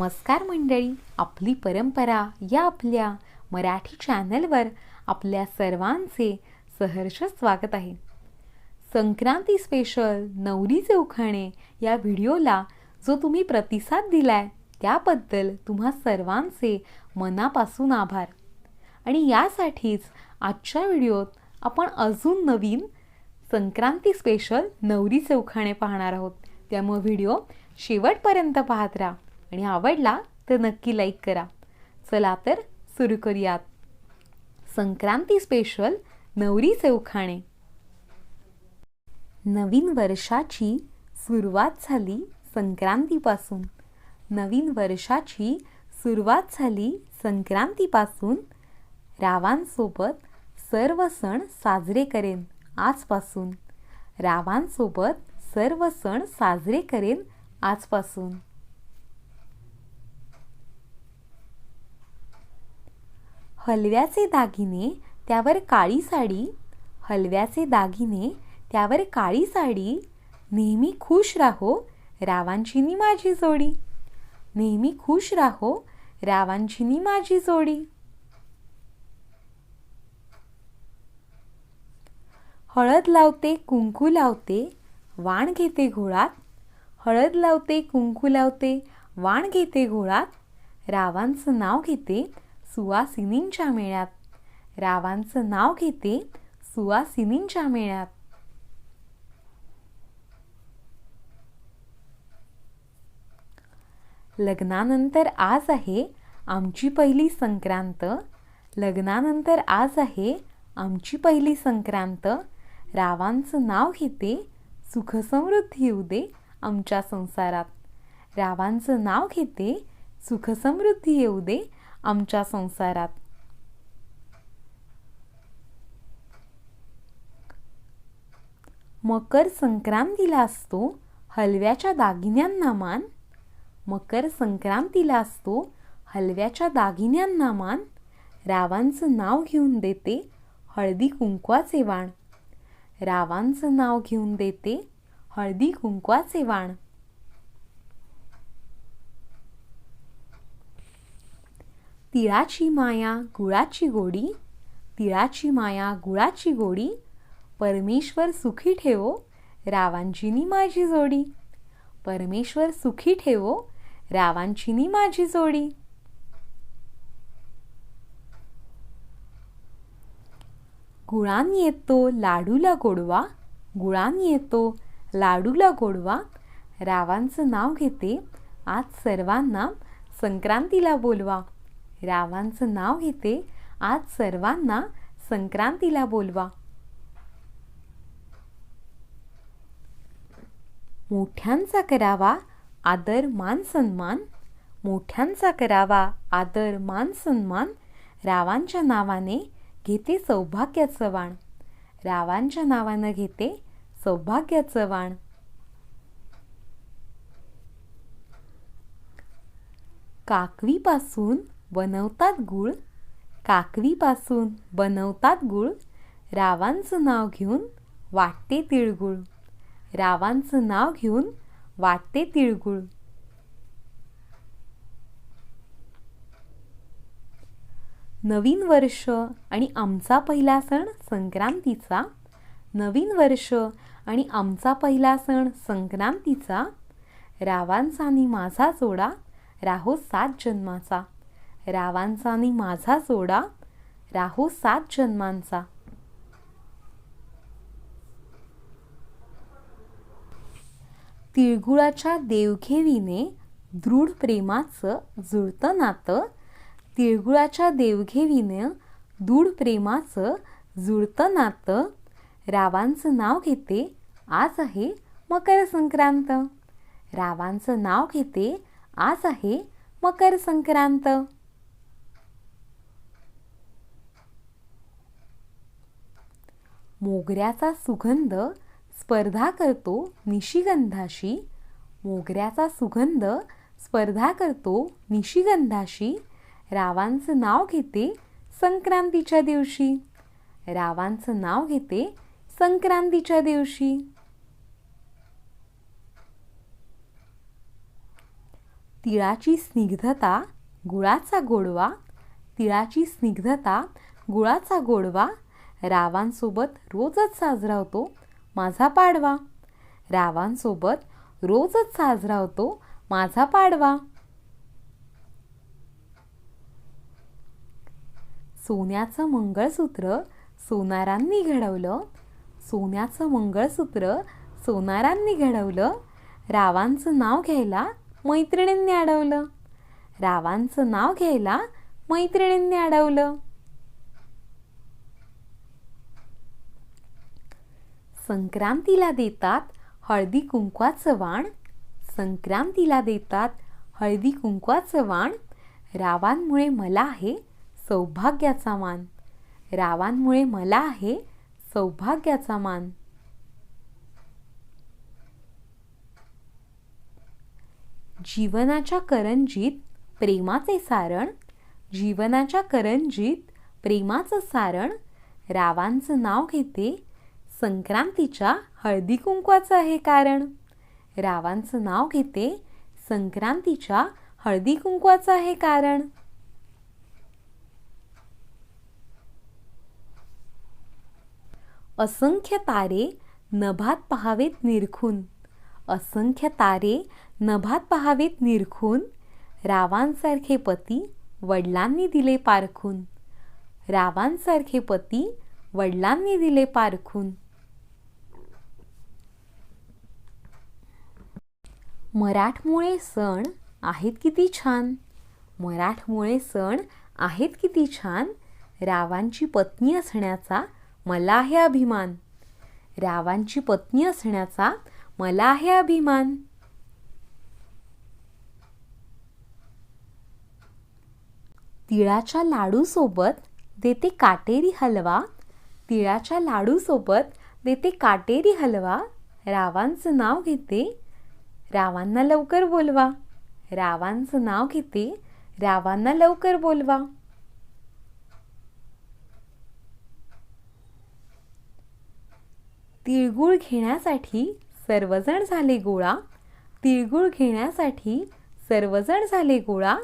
नमस्कार मंडळी आपली परंपरा या आपल्या मराठी चॅनलवर आपल्या सर्वांचे सहर्ष स्वागत आहे. संक्रांती स्पेशल नवरीचे उखाणे या व्हिडिओला जो तुम्ही प्रतिसाद दिलाय त्याबद्दल तुम्हा सर्वांचे मनापासून आभार. आणि यासाठीच आजच्या व्हिडिओत आपण अजून नवीन संक्रांती स्पेशल नवरीचे उखाणे पाहणार आहोत. त्यामुळे व्हिडिओ शेवटपर्यंत पाहत राहा. आणि आवडला तर नक्की लाईक करा. चला तर सुरू करूयात. संक्रांती स्पेशल नवरीचे उखाणे नवीन वर्षाची सुरुवात झाली संक्रांतीपासून. नवीन वर्षाची सुरुवात झाली संक्रांतीपासून. रावांसोबत सर्व सण साजरे करेन आजपासून. रावांसोबत सर्व सण साजरे करेन आजपासून. हलव्याचे दागिने त्यावर काळी साडी. हलव्याचे दागिने त्यावर काळी साडी. नेहमी खुश राहो रावांचीनी माझी जोडी. नेहमी खुश राहो रावांचीनी माझी जोडी. हळद लावते कुंकू लावते वाण घेते घोळात. हळद लावते कुंकू लावते वाण घेते घोळात. रावांचं नाव घेते सुवासिनींच्या मेळ्यात. रावांचं नाव घेते सुवासिनींच्या मेळ्यात. लग्नानंतर आज आहे आमची पहिली संक्रांत. लग्नानंतर आज आहे आमची पहिली संक्रांत. रावांचं नाव घेते सुखसमृद्धी येऊ दे आमच्या संसारात. रावांचं नाव घेते सुखसमृद्धी येऊ दे आमच्या संसारात. मकर संक्रांतीला असतो हलव्याच्या दागिन्यांना मान. मकर संक्रांतीला असतो हलव्याच्या दागिन्यांना मान. रावांचं नाव घेऊन देते हळदी कुंकवाचे वाण. रावांचं नाव घेऊन देते हळदी कुंकवाचे वाण. तिळाची माया गुळाची गोडी तिळाची माया गुळाची गोडी परमेश्वर सुखी ठेवो रावांचीनी माझी जोडी. परमेश्वर सुखी ठेवो रावांचीनी माझी जोडी. गुळान येतो लाडूला गोडवा. गुळान येतो लाडूला गोडवा. रावांचं नाव घेते आज सर्वांना संक्रांतीला बोलवा. रावांचं नाव घेते. आज सर्वांना संक्रांतीला बोलवा. मोठ्यांचा करावा आदर मान सन्मान. मोठ्यांचा करावा आदर मान सन्मान. रावांच्या नावाने घेते सौभाग्याचं वाण. रावांच्या नावानं घेते सौभाग्याचं वाण. काकवीपासून बनवतात गुळ. काकवीपासून बनवतात गुळ. रावांचं नाव घेऊन वाटते तिळगुळ. रावांचं नाव घेऊन वाटते तिळगुळ. नवीन वर्ष आणि आमचा पहिला सण संक्रांतीचा. नवीन वर्ष आणि आमचा पहिला सण संक्रांतीचा. रावांचा आणि माझा जोडा राहो सात जन्माचा. रावांचा आणि माझा जोडा. राहो सात जन्मांचा. तिळगुळाच्या देवघेवीने दृढ प्रेमाचं जुळतं नातं. तिळगुळाच्या देवघेवीने दृढ प्रेमाचं जुळतं नातं. रावांचं नाव घेते आज आहे मकर संक्रांत. रावांचं नाव घेते आज आहे मकर संक्रांत. मोगऱ्याचा सुगंध स्पर्धा करतो निशिगंधाशी. मोगऱ्याचा सुगंध स्पर्धा करतो निशिगंधाशी. रावांचं नाव घेते संक्रांतीच्या दिवशी. रावांचं नाव घेते संक्रांतीच्या दिवशी. तिळाची स्निग्धता गुळाचा गोडवा. तिळाची स्निग्धता गुळाचा गोडवा. रावांसोबत रोजच साजरा होतो माझा पाडवा. रावांसोबत रोजच साजरा होतो माझा पाडवा. सोन्याचं मंगळसूत्र सोनारांनी घडवलं सोन्याचं मंगळसूत्र सोनारांनी घडवलं रावांचं नाव घ्यायला मैत्रिणींनी अडवलं. रावांचं नाव घ्यायला मैत्रिणींनी अडवलं. संक्रांतीला देतात हळदी कुंकवाचं वाण. संक्रांतीला देतात हळदी कुंकवाचं वाण. रावांमुळे मला आहे सौभाग्याचा मान. रावांमुळे मला आहे सौभाग्याचा मान. जीवनाच्या करंजीत प्रेमाचे सारण. जीवनाच्या करंजीत प्रेमाचं सारण. रावांचं नाव घेते संक्रांतीच्या हळदी कुंकवाचं आहे कारण. रावांचं नाव घेते संक्रांतीच्या हळदी कुंकवाचं आहे कारण. असंख्य तारे नभात पहावेत निरखून. असंख्य तारे नभात पहावेत निरखून. रावांसारखे पती वडिलांनी दिले पारखून. रावांसारखे पती वडिलांनी दिले पारखून. मराठमोळे सण आहेत किती छान. मराठमोळे सण आहेत किती छान. रावांची पत्नी असण्याचा मला आहे अभिमान. रावांची पत्नी असण्याचा मला आहे अभिमान. तिळाच्या लाडूसोबत देते काटेरी हलवा. तिळाच्या लाडूसोबत देते काटेरी हलवा. रावांचं नाव घेते रावांना लवकर बोलवा. रावांचं नाव घेते रावांना लवकर बोलवा. तिळगुळ घेण्यासाठी सर्वजण झाले गोळा. तिळगुळ घेण्यासाठी सर्वजण झाले गोळा.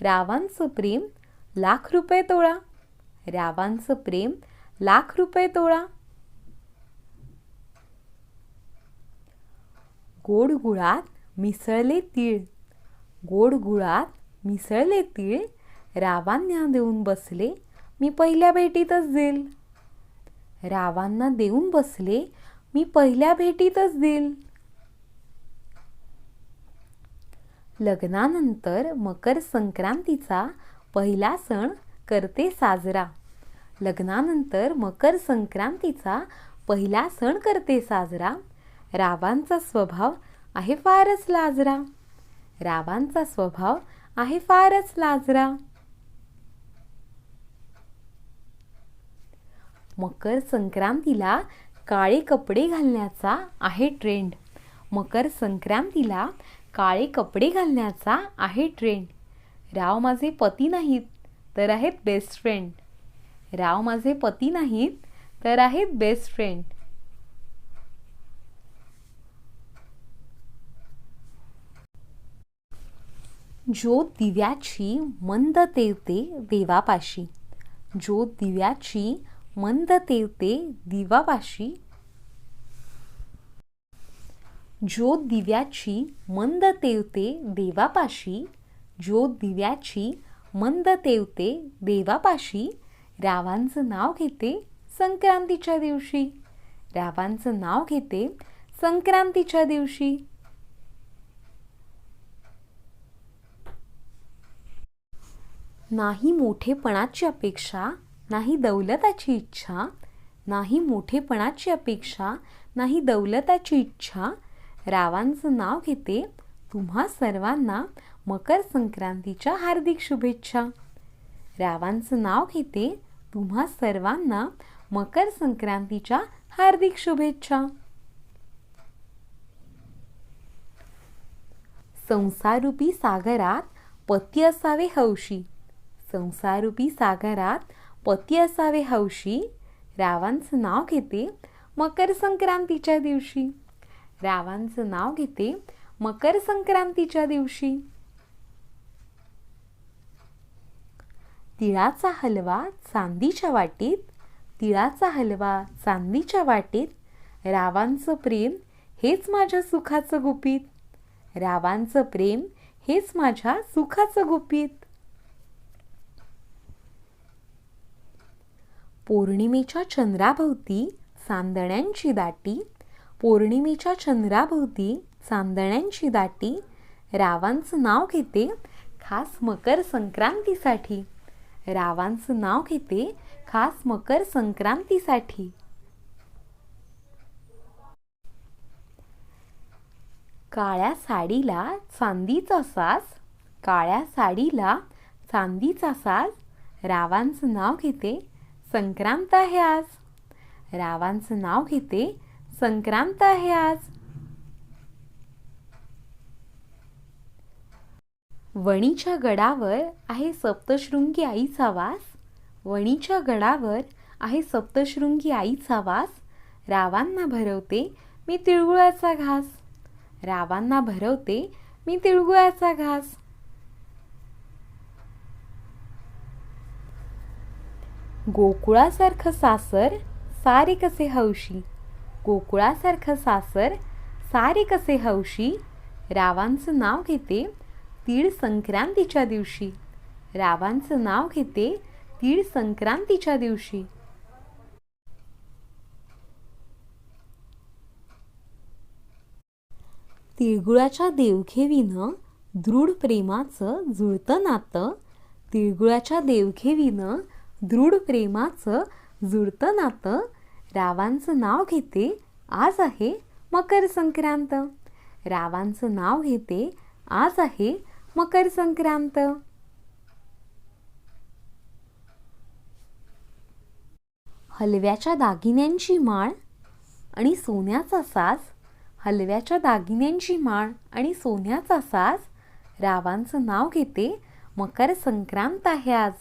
रावांचं प्रेम लाख रुपये तोळा. रावांचं प्रेम लाख रुपये तोळा. गोड गुळात मिसळले तीळ. गोड गुळात मिसळले तीळ. रावांना देऊन बसले मी पहिल्या भेटीतच देईल. रावांना देऊन बसले मी पहिल्या भेटीतच देईल. लग्नानंतर मकर संक्रांतीचा पहिला सण करते साजरा. लग्नानंतर मकर संक्रांतीचा पहिला सण करते साजरा. रावांचा स्वभाव आहे फारच लाजरा. रावांचा स्वभाव आहे फारच लाजरा. मकर संक्रांतीला काळे कपडे घालण्याचा आहे ट्रेंड मकर संक्रांतीला काळे कपडे घालण्याचा आहे ट्रेंड राव माझे पती नाहीत तर आहेत बेस्ट फ्रेंड राव माझे पती नाहीत तर आहेत बेस्ट फ्रेंड जो दिव्याची मंद तेवते देवापाशी. जो दिव्याची मंद तेवते दिवापाशी. जो दिव्याची मंद तेवते देवापाशी. जो दिव्याची मंद तेवते देवापाशी. रावांचं नाव घेते संक्रांतीच्या दिवशी. रावांचं नाव घेते संक्रांतीच्या दिवशी. नाही मोठेपणाची अपेक्षा नाही दौलताची इच्छा नाही मोठेपणाची अपेक्षा नाही दौलताची इच्छा. रावांचं नाव घेते तुम्हा सर्वांना मकर संक्रांतीच्या हार्दिक शुभेच्छा. रावांचं नाव घेते तुम्हा सर्वांना मकर संक्रांतीच्या हार्दिक शुभेच्छा. संसारूपी सागरात पती असावे हौशी. संसारूपी सागरात पती असावे हौशी. रावांचं नाव घेते मकर संक्रांतीच्या दिवशी. रावांचं नाव घेते मकर संक्रांतीच्या दिवशी. तिळाचा हलवा चांदीच्या वाटीत तिळाचा हलवा चांदीच्या वाटीत. रावांचं प्रेम हेच माझ्या सुखाचं गुपित. रावांचं प्रेम हेच माझ्या सुखाचं गुपित. पौर्णिमेच्या चंद्राभोवती चांदण्यांची दाटी पौर्णिमेच्या चंद्राभोवती चांदण्यांची दाटी रावांचं नाव घेते खास मकर संक्रांतीसाठी. रावांचं नाव घेते खास मकर संक्रांतीसाठी. काळ्या साडीला चांदीचा साज काळ्या साडीला चांदीचा साज रावांचं नाव घेते संक्रांत आहे आज. रावांचं नाव घेते संक्रांत आहे आज. वणीच्या गडावर आहे सप्तशृंगी आईचा वास. वणीच्या गडावर आहे सप्तशृंगी आईचा वास. रावांना भरवते मी तिळगुळाचा घास. रावांना भरवते मी तिळगुळाचा घास. गोकुळासारखं सासर सारे कसे हौशी? गोकुळासारखं सासर सारे कसे हौशी? रावांचं नाव घेते तीळ संक्रांतीच्या दिवशी. रावांचं नाव घेते तीळ संक्रांतीच्या दिवशी. तिळगुळाच्या देवघेवीनं दृढ प्रेमाचं जुळतं नातं तिळगुळाच्या देवघेवीनं दृढ प्रेमाचं जुळतं नातं. रावांचं नाव घेते आज आहे मकर संक्रांत. रावांचं नाव घेते आज आहे मकर संक्रांत. हलव्याच्या दागिन्यांची माळ आणि सोन्याचा साज. हलव्याच्या दागिन्यांची माळ आणि सोन्याचा साज. रावांचं नाव घेते मकर संक्रांत आहे आज.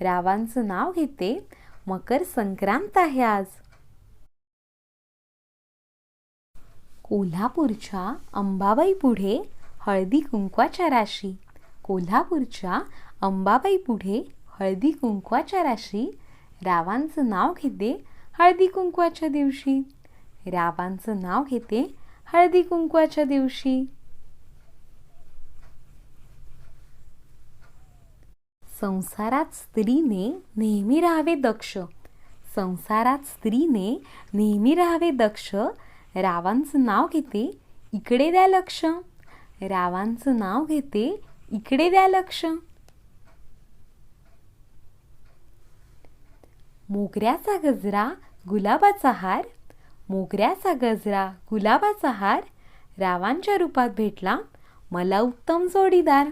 रावांचं नाव घेते. मकर संक्रांत आहे आज. कोल्हापूरच्या अंबाबाई पुढे हळदी कुंकवाच्या राशी. कोल्हापूरच्या अंबाबाई पुढे हळदी कुंकवाच्या राशी. रावांचं नाव घेते हळदी कुंकवाच्या दिवशी. रावांचं नाव घेते हळदी कुंकवाच्या दिवशी. संसारात स्त्रीने नेहमी राहावे दक्ष. संसारात स्त्रीने नेहमी राहावे दक्ष. रावांचं नाव घेते इकडे द्या लक्ष. रावांचं नाव घेते इकडे द्या लक्ष. मोगऱ्याचा गजरा गुलाबाचा हार. मोगऱ्याचा गजरा गुलाबाचा हार. रावांच्या रूपात भेटला मला उत्तम जोडीदार.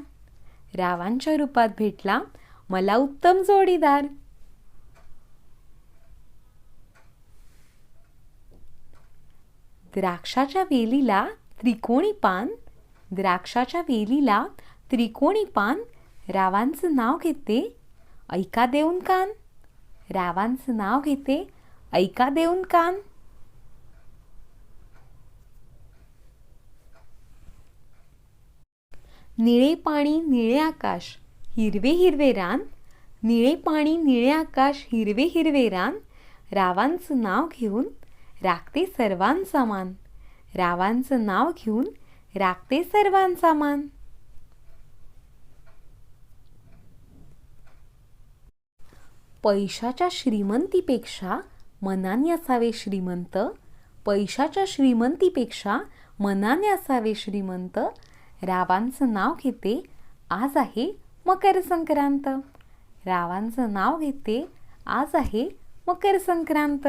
रावांच्या रूपात भेटला मला उत्तम जोडीदार. द्राक्षाच्या वेलीला त्रिकोणी पान द्राक्षाच्या वेलीला त्रिकोणी पान रावांचं नाव घेते ऐका देऊन कान. रावांचं नाव घेते ऐका देऊन कान. निळे पाणी निळे आकाश हिरवे हिरवे रान. निळे पाणी निळे आकाश हिरवे हिरवे रान. रावांचं नाव घेऊन राखते सर्वांचा मान. रावांचं नाव घेऊन राखते सर्वांचा मान. पैशाच्या श्रीमंतीपेक्षा मनाने असावे श्रीमंत. पैशाच्या श्रीमंतीपेक्षा मनाने असावे श्रीमंत. रावांचं नाव घेते आज आहे मकर संक्रांत रावांचं नाव घेते आज आहे मकर संक्रांत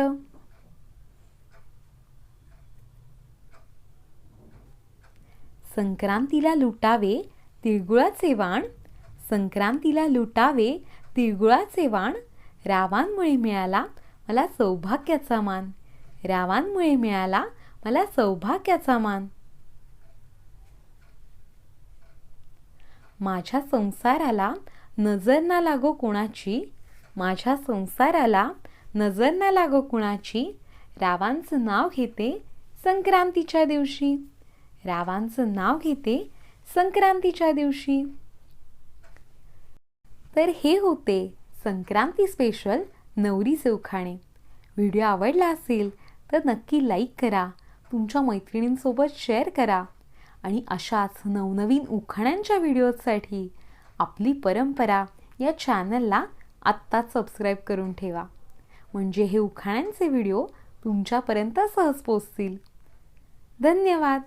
संक्रांतीला लुटावे तिळगुळाचे वाण. संक्रांतीला लुटावे तिळगुळाचे वाण. रावांमुळे मिळाला मला सौभाग्याचा मान. रावांमुळे मिळाला मला सौभाग्याचा मान. माझ्या संसाराला नजर ना लागो कुणाची? माझ्या संसाराला नजर ना लागो कुणाची? रावांचं नाव घेते संक्रांतीच्या दिवशी. रावांचं नाव घेते संक्रांतीच्या दिवशी. तर हे होते संक्रांती स्पेशल नवरीचे उखाणे व्हिडिओ आवडला असेल तर नक्की लाईक करा. तुमच्या मैत्रिणींसोबत शेअर करा. आणि अशाच नवनवीन उखाण्यांच्या व्हिडिओजसाठी आपली परंपरा या चॅनलला आत्ताच सबस्क्राईब करून ठेवा. म्हणजे हे उखाण्यांचे व्हिडिओ तुमच्यापर्यंत सहज पोचतील धन्यवाद!